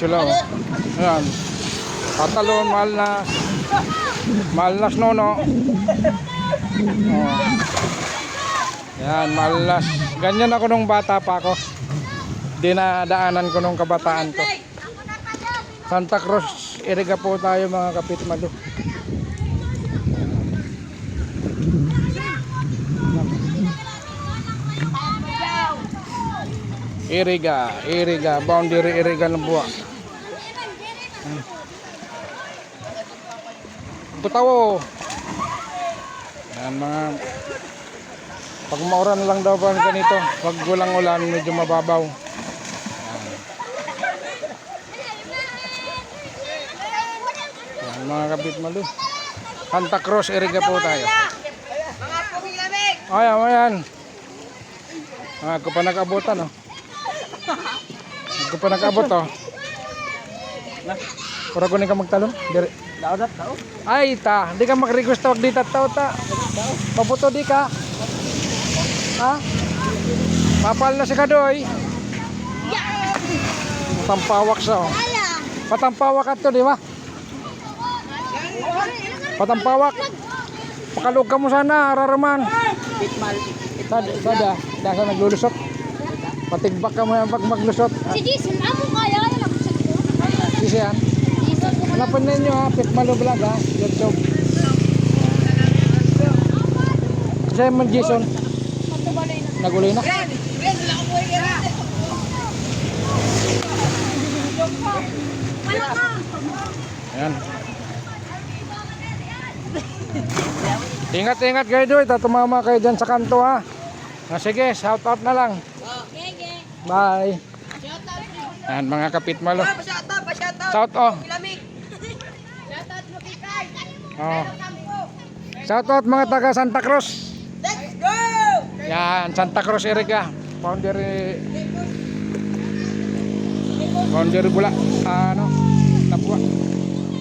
sila oh. Ayan. Patalon, mahal na. Mahal na snono. Oh. Yan, mahal na. Ganyan ako nung bata pa ako. Dinadaanan ko nung kabataan ko. Santa Cruz, iriga po tayo mga kapit malo. Iriga, iriga, boundary iriga ng buwa. Butawo. Yan mga pag mauran lang daw ba ganito, pag gulang ulan medyo mababaw. Yan mga kapit malo. Santa Cruz, iriga po tayo. Mga pumilamig! Ayan, ayan. Ah, ako pa nag-abutan, oh. Ako pa nag-abot, oh. Para ko ka magtalon. Dire. Tao na, tao. Ay, ta. Di ka mag-request tawag dito, tao, ta. Paputo di ka. Ha? Papal na si Kadoy. Patampawak siya, oh. Patampawak ka to, di ba? Patampawak. Pakalog ka mo sana, raraman. Pitmal. Sada, sada, dasa naglulusot. Patigbak ka mo yan pag maglusot. Ah, Si Jason, amo kaya na lang sa ko. Sisi yan. Hanapan ninyo ha, Pitmalo Vlog ha, YouTube. Kasi man Jason, na. naguloy na. Ayan. Ingat-ingat kayo doon, tatumama kayo dyan sa kanto ha. Ah, sige, shout out na lang. Bye. Ayan mga kapitmalo. Pasyata! Shout out. Pilamig! Shoutout mo kay Oh. Shout out mga taga Santa Cruz. Let's go! Yan, Santa Cruz area. Boundary Boundary Bula. ano? Napua.